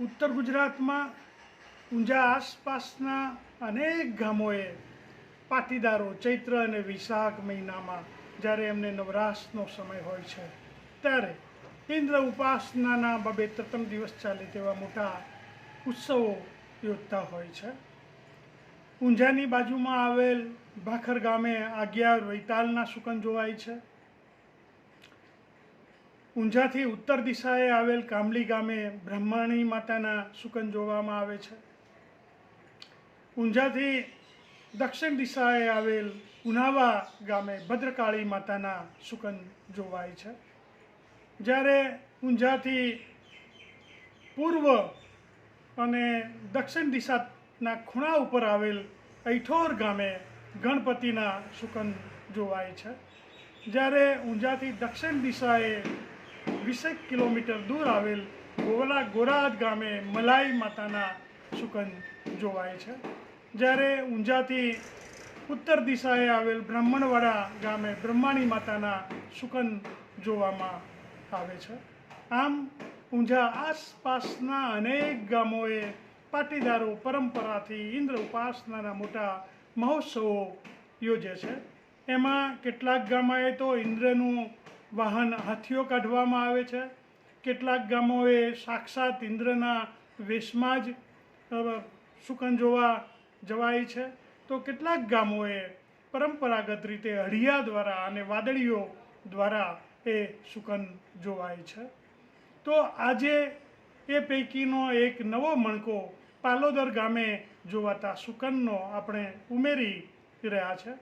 ઉત્તર ગુજરાતમાં ઊંઝા આસપાસના અનેક ગામોએ પાટીદારો ચૈત્ર અને વિશાખ મહિનામાં જ્યારે એમને નવરાશનો સમય હોય છે, ત્યારે ઇન્દ્ર ઉપાસનાના બબે ત્રણ દિવસ ચાલે તેવા મોટા ઉત્સવો યોજતા હોય છે. ઊંઝાની બાજુમાં આવેલ ભાખર ગામે આગિયાર વૈતાલના સુકન જોવાય છે. ઊંઝાથી ઉત્તર દિશાએ આવેલ કામલી ગામે બ્રહ્માણી માતાના સુકન જોવામાં આવે છે. ઊંઝાથી દક્ષિણ દિશાએ આવેલ ઉનાવા ગામે ભદ્રકાળી માતાના સુકન જોવાય છે. જ્યારે ઊંઝાથી પૂર્વ અને દક્ષિણ દિશાના ખૂણા ઉપર આવેલ ઐઠોર ગામે ગણપતિના સુકન જોવાય છે. જ્યારે ઊંઝાથી દક્ષિણ દિશાએ વીસેક કિલોમીટર દૂર આવેલ ગોવલા ગોરાજ ગામે મલાઈ માતાના સુકન જોવાય છે. જ્યારે ઊંઝાથી ઉત્તર દિશાએ આવેલ બ્રાહ્મણવાડા ગામે બ્રહ્માણી માતાના સુકન જોવામાં આવે છે. આમ ઊંઝા આસપાસના અનેક ગામોએ પાટીદારો પરંપરાથી ઇન્દ્ર ઉપાસનાના મોટા મહોત્સવો યોજે છે. એમાં કેટલાક ગામોએ તો ઇન્દ્રનું વાહન હાથીઓ કાઢવામાં આવે છે. કેટલાક ગામોએ સાક્ષાત ઇન્દ્રના વેશમાં જ સુકન જોવા જવાય છે. તો કેટલાક ગામોએ પરંપરાગત રીતે હળિયા દ્વારા અને વાદળીઓ દ્વારા એ સુકન જોવાય છે. તો આજે એ પૈકીનો એક નવો મણકો પાલોદર ગામે જોવાતા સુકનનો આપણે ઉમેરી રહ્યા છે.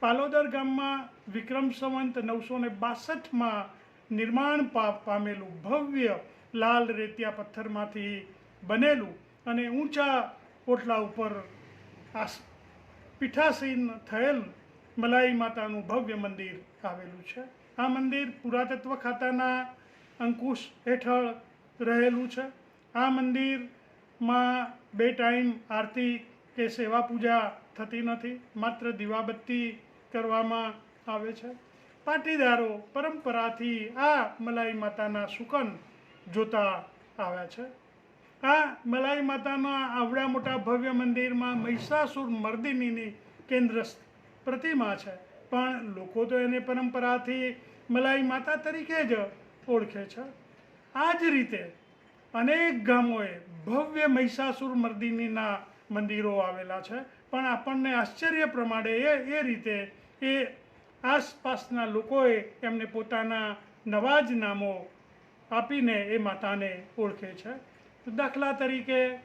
પાલોદર ગામમાં વિક્રમ સંવંત નવસો ને બાસઠમાં નિર્માણ પામેલું ભવ્ય લાલ રેતિયા પથ્થરમાંથી બનેલું અને ઊંચા ઓટલા ઉપર પીઠાસીન થયેલ મલાઈ માતાનું ભવ્ય મંદિર આવેલું છે. આ મંદિર પુરાતત્વ ખાતાના અંકુશ હેઠળ રહેલું છે. આ મંદિરમાં બે ટાઈમ આરતી કે સેવા પૂજા થતી નથી. માત્ર દીવાબત્તી કરવામાં આવે છે. પાટીદારો પરંપરાથી આ મલાઈ માતાના સુકન જોતા આવ્યા છે. આ મલાઈ માતાના આવડા મોટા ભવ્ય મંદિરમાં મહિષાસુર મર્દિનીની કેન્દ્ર પ્રતિમા છે. પણ લોકો તો એને પરંપરાથી મલાઈ માતા તરીકે જ ઓળખે છે. આ જ રીતે અનેક ગામોએ ભવ્ય મહિષાસુર મર્દિનીના મંદિરો આવેલા છે. પણ આપણને આશ્ચર્ય પ્રમાણે એ એ રીતે એ આસપાસના લોકોએ એમને પોતાના નવા જ નામો આપીને એ માતાને ઓળખે છે. દાખલા તરીકે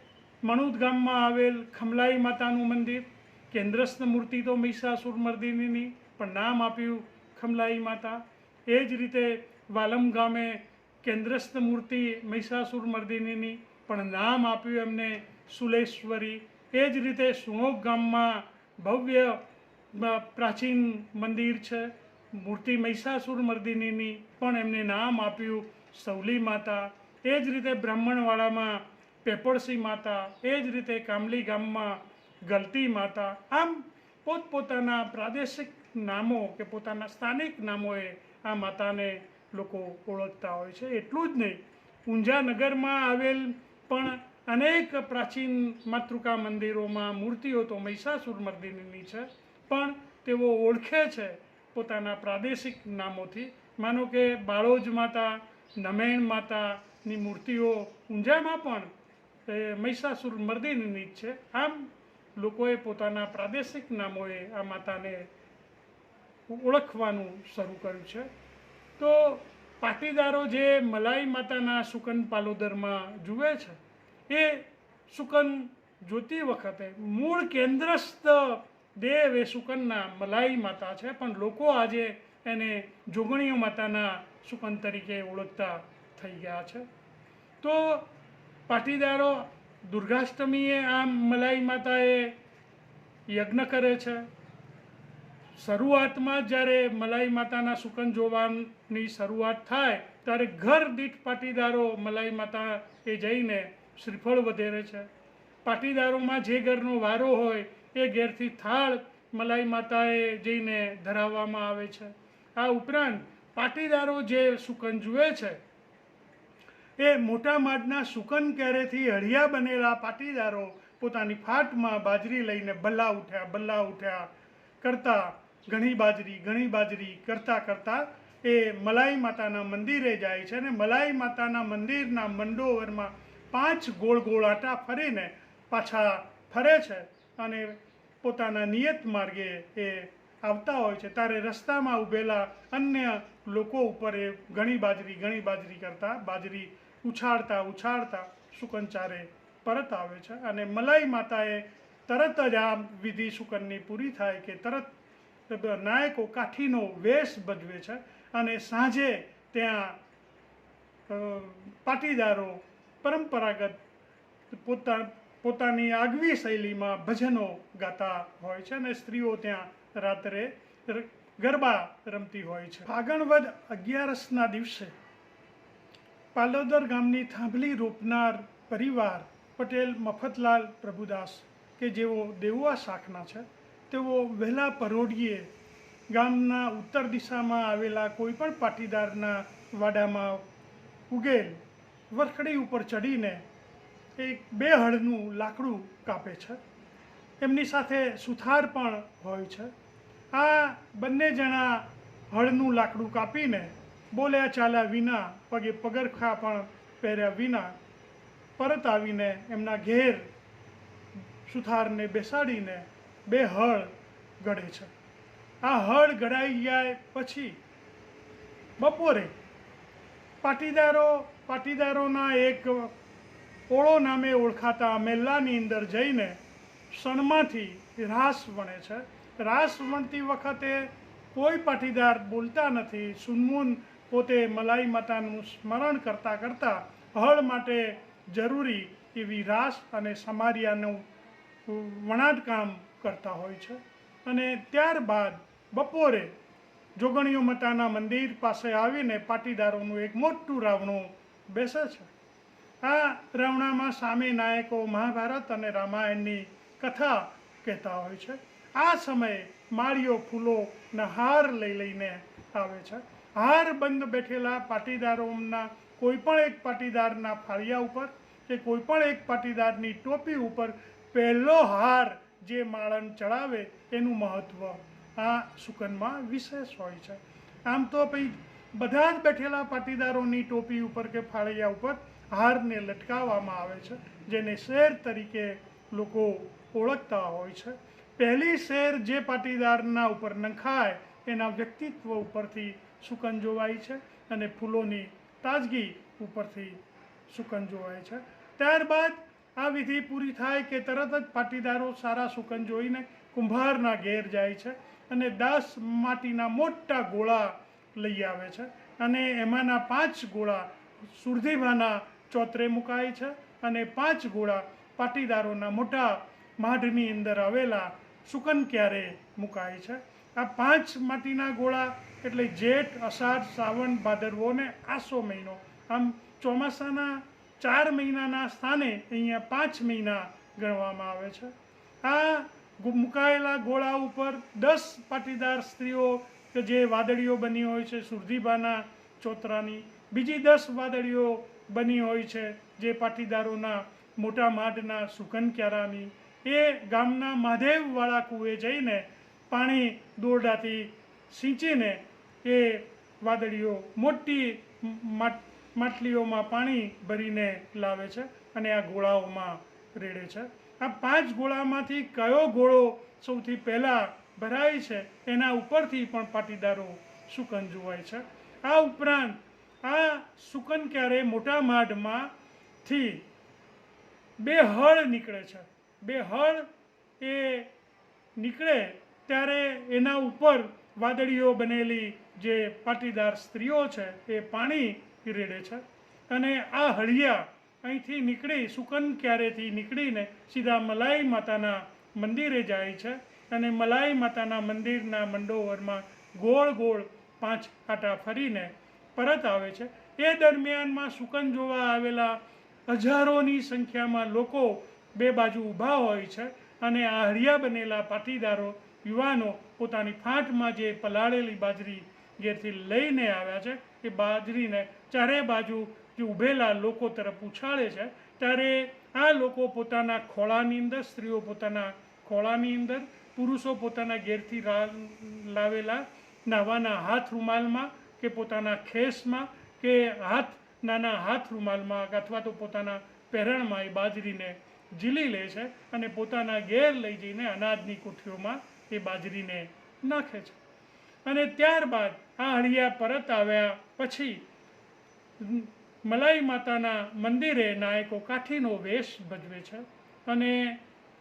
મણુદ ગામમાં આવેલ ખમલાઈ માતાનું મંદિર, કેન્દ્રસ્થ મૂર્તિ તો મહિષાસુર મર્દિનીની, પણ નામ આપ્યું ખમલાઈ માતા. એ જ રીતે વાલમ ગામે કેન્દ્રસ્થ મૂર્તિ મહિષાસુર મર્દિનીની પણ નામ આપ્યું એમને સુલેશ્વરી. એ જ રીતે સુણોક ગામમાં ભવ્ય પ્રાચીન મંદિર છે. મૂર્તિ મહિષાસુર મર્દિનીની પણ એમને નામ આપ્યું સૌલી માતા. એ જ રીતે બ્રાહ્મણવાડામાં પેપળસી માતા, એ જ રીતે કામલી ગામમાં ગલતી માતા. આમ પોતપોતાના પ્રાદેશિક નામો કે પોતાના સ્થાનિક નામોએ આ માતાને લોકો ઓળખતા હોય છે. એટલું જ નહીં ઊંઝા આવેલ પણ અનેક પ્રાચીન માતૃકા મંદિરોમાં મૂર્તિઓ તો મહિષાસુર મર્દિનીની છે. પણ તેઓ ઓળખે છે પોતાના પ્રાદેશિક નામોથી. માનો કે બાળોજ માતા, નમેણ માતાની મૂર્તિઓ ઊંઝામાં પણ મહિષાસુર મર્દિનીની જ છે. આમ લોકોએ પોતાના પ્રાદેશિક નામોએ આ માતાને ઓળખવાનું શરૂ કર્યું છે. તો પાટીદારો જે મલાઈ માતાના સુકન પાલોદરમાં જુએ છે, એ સુકન જોતી વખતે મૂળ કેન્દ્રસ્થ દેવ એ સુકનના મલાઈ માતા છે. પણ લોકો આજે એને જોગણીઓ માતાના સુકન તરીકે ઓળખતા થઈ ગયા છે. તો પાટીદારો દુર્ગાષ્ટમીએ આમ મલાઈ માતાએ યજ્ઞ કરે છે. શરૂઆતમાં જ્યારે મલાઈ માતાના સુકન જોવાની શરૂઆત થાય, ત્યારે ઘર દીઠ પાટીદારો મલાઈ માતા એ જઈને શ્રીફળ વધેરે છે. પાટીદારોમાં જે ઘરનો વારો હોય એ ઘેરથી થાળ મલાઈ માતાએ જઈને ધરાવવામાં આવે છે. આ ઉપરાંત પાટીદારો જે સુકન જુએ છે, એ મોટા માડના સુકન કેરેથી હળિયા બનેલા પાટીદારો પોતાની ફાટમાં બાજરી લઈને બલ્લા ઉઠ્યા બલ્લા ઉઠ્યા કરતા ઘણી બાજરી ઘણી બાજરી કરતા કરતા એ મલાઈ માતાના મંદિરે જાય છે અને મલાઈ માતાના મંદિરના મંડોવરમાં પાંચ ગોળ ગોળ આટા ફરીને પાછા ફરે છે. અને પોતાના નિયત માર્ગે એ આવતા હોય છે. ત્યારે રસ્તામાં ઊભેલા અન્ય લોકો ઉપર એ ઘણી બાજરી ઘણી બાજરી કરતા, બાજરી ઉછાળતા ઉછાળતા સુકનચારે પરત આવે છે અને મલાઈ માતાએ તરત જ આ વિધિ સુકનની પૂરી થાય કે તરત નાયકો કાઠીનો વેશ ભજવે છે અને સાંજે ત્યાં પાટીદારો પરંપરાગત પોતા પોતાની આગવી શૈલીમાં ભજનો ગાતા હોય છે અને સ્ત્રીઓ ત્યાં રાત્રે ગરબા રમતી હોય છે. ફાગણવદ અગિયારસના દિવસે પાલોદર ગામની થાંભલી રોપનાર પરિવાર પટેલ, મફતલાલ, પ્રભુદાસ કે જેઓ દેવુઆ શાખના છે, તેઓ વહેલા પરોઢીએ ગામના ઉત્તર દિશામાં આવેલા કોઈપણ પાટીદારના વાડામાં ઉગેલ વરખડી ઉપર ચડીને એક બે હળનું લાકડું કાપે છે. એમની સાથે સુથાર પણ હોય છે. આ બંને જણા હળનું લાકડું કાપીને બોલ્યા ચાલ્યા વિના, પગે પગરખા પણ પહેર્યા વિના પરત આવીને એમના ઘેર સુથારને બેસાડીને બે હળ ગળે છે. આ હળ ગળાઈ ગયા પછી બપોરે પાટીદારો પાટીદારોના એક ઓળો નામે ઓળખાતા મેલ્લાની અંદર જઈને સણમાંથી રાસ વણે છે. રાસ વણતી વખતે કોઈ પાટીદાર બોલતા નથી. સુનમુન પોતે મલાઈ માતાનું સ્મરણ કરતાં કરતાં હળ માટે જરૂરી એવી રાસ અને સમારિયાનું વણાટ કામ કરતા હોય છે. અને ત્યારબાદ બપોરે જોગણીઓ માતાના મંદિર પાસે આવીને પાટીદારોનું એક મોટું રાવણું બેસે છે. આ રવણામાં સામે નાયકો મહાભારત અને રામાયણની કથા કહેતા હોય છે. આ સમયે માળીઓ ફૂલોના હાર લઈ લઈને આવે છે. હાર બંધ બેઠેલા પાટીદારોના કોઈ પણ એક પાટીદારના ફાળિયા ઉપર કે કોઈ પણ એક પાટીદારની ટોપી ઉપર પહેલો હાર જે માળન ચડાવે એનું મહત્ત્વ આ સુકનમાં વિશેષ હોય છે. આમ તો પછી બધા જ બેઠેલા પાટીદારોની ટોપી ઉપર કે ફાળિયા ઉપર હારને લટકાવવામાં આવે છે, જેને શેર તરીકે લોકો ઓળખતા હોય છે. પહેલી શેર જે પાટીદારના ઉપર નંખાય, એના વ્યક્તિત્વ ઉપરથી સુકન જોવાય છે અને ફૂલોની તાજગી ઉપરથી સુકન જોવાય છે. ત્યારબાદ આ વિધિ પૂરી થાય કે તરત જ પાટીદારો સારા સુકન જોઈને કુંભારના ઘેર જાય છે અને દસ માટીના મોટા ગોળા લઈ આવે છે અને એમાંના પાંચ ગોળા સુરધીભાના ચોતરે મુકાય છે અને પાંચ ગોળા પાટીદારોના મોટા માઢની અંદર આવેલા સુકન ક્યારે મુકાય છે? આ પાંચ માટીના ગોળા એટલે જેઠ, અષાઢ, શ્રાવણ, ભાદરવો ને આસો મહિનો. આમ ચોમાસાના ચાર મહિનાના સ્થાને અહીંયા પાંચ મહિના ગણવામાં આવે છે. આ મુકાયેલા ગોળા ઉપર દસ પાટીદાર સ્ત્રીઓ કે જે વાદળીઓ બની હોય છે, સુરધીબાના ચોતરાની. બીજી દસ વાદળીઓ બની હોય છે, જે પાટીદારોના, મોટા માઢના સુકન ક્યારાની, એ ગામના મહાદેવવાળા કૂએ જઈને પાણી દોરડાથી સિંચીને એ વાદળીઓ, મોટી માટલીઓમાં પાણી ભરીને લાવે છે અને આ ગોળાઓમાં રેડે છે. આ પાંચ ગોળામાંથી કયો ગોળો સૌથી પહેલાં ભરાય છે, એના ઉપરથી પણ પાટીદારો સુકન જોવાય છે. આ ઉપરાંત આ સુકન ક્યારે મોટા માઢમાંથી બે હળ નીકળે છે. બે હળ એ નીકળે ત્યારે એના ઉપર વાદળીઓ બનેલી જે પાટીદાર સ્ત્રીઓ છે એ પાણી રેડે છે. અને આ હળિયા અહીંથી નીકળી સુકન ક્યારેથી નીકળીને સીધા મલાઈ માતાના મંદિરે જાય છે. અને મલાઈ માતાના મંદિરના મંડોવરમાં ગોળ ગોળ પાંચ આટા ફરીને પરત આવે છે. એ દરમિયાનમાં સુકન જોવા આવેલા હજારોની સંખ્યામાં લોકો બે બાજુ ઊભા હોય છે અને આ હરિયા બનેલા પાટીદારો યુવાનો પોતાની ફાંટમાં જે પલાળેલી બાજરી ઘેરથી લઈને આવ્યા છે, એ બાજરીને ચારે બાજુ જે ઊભેલા લોકો તરફ ઉછાળે છે, ત્યારે આ લોકો પોતાના ખોળાની અંદર, સ્ત્રીઓ પોતાના ખોળાની અંદર, પુરુષો પોતાના ઘેરથી લાવેલા નાવાના હાથ રૂમાલમાં કે પોતાના ખેસમાં કે હાથ, નાના હાથ રૂમાલમાં અથવા તો પોતાના પહેરણમાં એ બાજરીને ઝીલી લે છે અને પોતાના ઘેર લઈ જઈને અનાજની કોઠીઓમાં એ બાજરીને નાખે છે. અને ત્યારબાદ આ હળિયા પરત આવ્યા પછી મલાઈ માતાના મંદિરે નાયકો કાઠીનો વેશ ભજવે છે અને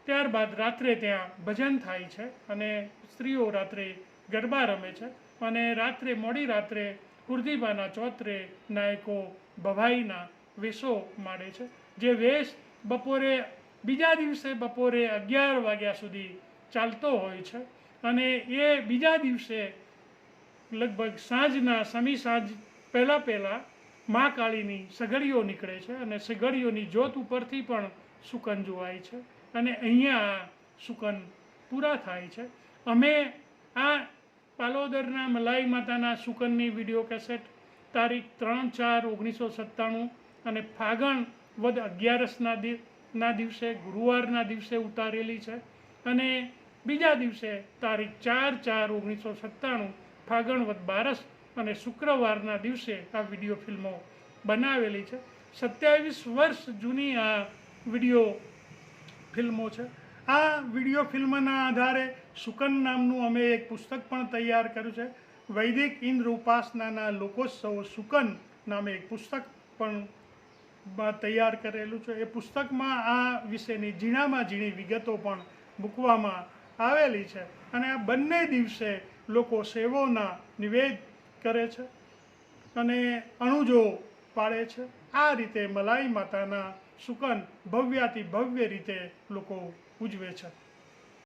ત્યારબાદ રાત્રે ત્યાં ભજન થાય છે અને સ્ત્રીઓ રાત્રે ગરબા રમે છે. અને રાત્રે મોડી રાત્રે કુર્દીબાના ચોત્રે નાયકો ભવાઈના વેશો માંડે છે. જે વેશ બપોરે, બીજા દિવસે બપોરે અગિયાર વાગ્યા સુધી ચાલતો હોય છે. અને એ બીજા દિવસે લગભગ સાંજના સમી સાંજ પહેલાં પહેલાં મા કાળીની સગડીઓ નીકળે છે અને સગડીઓની જ્યોત ઉપરથી પણ સુકન જોવાય છે. અને અહીંયા સુકન પૂરા થાય છે. અમે આ પાલોદરના મલાઈ માતાના સુકનની વીડિયો કેસેટ, તારીખ ત્રણ ચાર ઓગણીસો સત્તાણું અને ફાગણ વદ અગિયારસના ના દિવસે, ગુરુવારના દિવસે ઉતારેલી છે અને બીજા દિવસે તારીખ ચાર ચાર ઓગણીસો સત્તાણું, ફાગણ વદ બારસ અને શુક્રવારના દિવસે આ વીડિયો ફિલ્મો બનાવેલી છે. સત્યાવીસ વર્ષ જૂની આ વીડિયો ફિલ્મો છે. આ વીડિયો ફિલ્મના આધારે સુકન નામનું અમે એક પુસ્તક પણ તૈયાર કર્યું છે. વૈદિક ઇન્દ્ર ઉપાસનાના લોકોત્સવ સુકન નામે એક પુસ્તક પણ તૈયાર કરેલું છે. એ પુસ્તકમાં આ વિશેની ઝીણામાં ઝીણી વિગતો પણ મૂકવામાં આવેલી છે અને આ બંને દિવસે લોકો સેવોના નિવેદ કરે છે અને અણુજો પાડે છે. આ રીતે મલાઈ માતાના સુકન ભવ્યાતિ ભવ્ય રીતે લોકો ઉજવે છે.